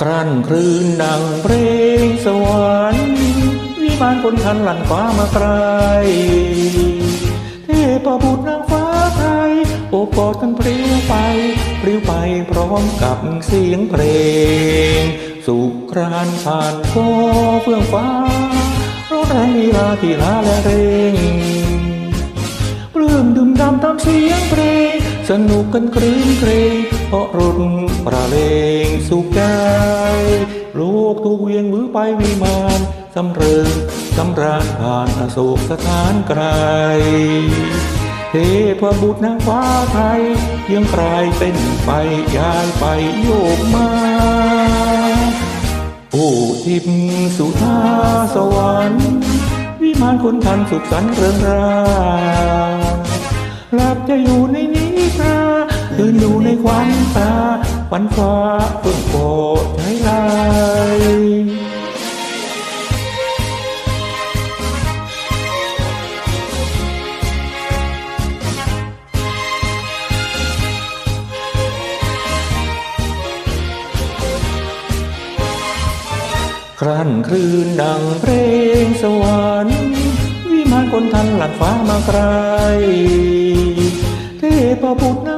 ครั่นคลื่นดังเพลงสวรรค์วิมานคนทันหลั่นฟ้ามาไกลเทพบุตรนางฟ้าไทยโอบกอดกันเพลียวไปปลิวไปพร้อมกับเสียงเพลง สุครานผ่านโคเฟื่องฟ้าร้องแรงลีลาที่ลาและเร่งปลื้มดื่มดำตามเสียงเพลง สนุกกันครื้นเครง เพราะรถประเลงสุขใจโลกถูกเวียงมือไปวิมานสำเริงสำราญผ่านอโศกสถานไกลเทพบุตรนางฟ้าไทยยังไกลเป็นไปย้ายไปโยกมาโอ้ทิพย์สุธาสวรรค์ วิมานคนทันสุขสันต์เริงราหลับจะอยู่ในนิทราตื่นอยู่ ในควันตาฝันฟ้าเพิ่งโปรดใช้ลายครั่นคลื่นดังเพลงสวรรค์วิมานคนทันหลัดฟ้ามาไกลเทพบุตรนา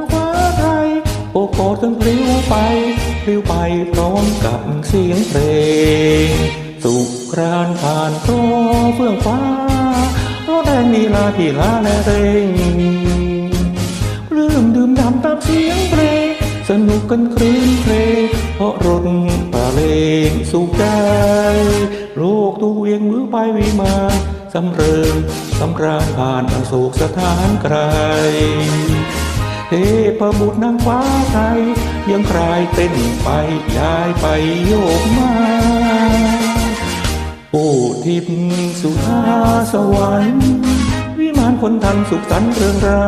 งฟ้าไทย โอบกอดกันพลิ้วไปพลิ้วไปพร้อมกับเสียงเพลง สุครานผ่านโตเฟื่องฟ้าโอ้แดงนีลาที่ลาและเร่งปลื้มดื่มด่ำตามเสียงเพลง สนุกกันครื้นเพลง เพราะรถประเลงสุขใจโลกตูเวียงมือไปวิมาสำเริงสำราญผ่านอโศกสถานไกล เทพบุตรนางฟ้าไทย ยังคลายเต้นไปย้ายไปโยกมาโอ้ทิพย์สุธาสวรรค์วิมานคนทันสุขสันต์เริงรา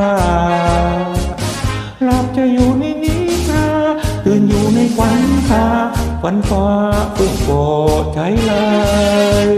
หลับจะอยู่ในนิทราตื่นอยู่ในควันตาฝันฟ้าเพิ่งโปรดใช้เลย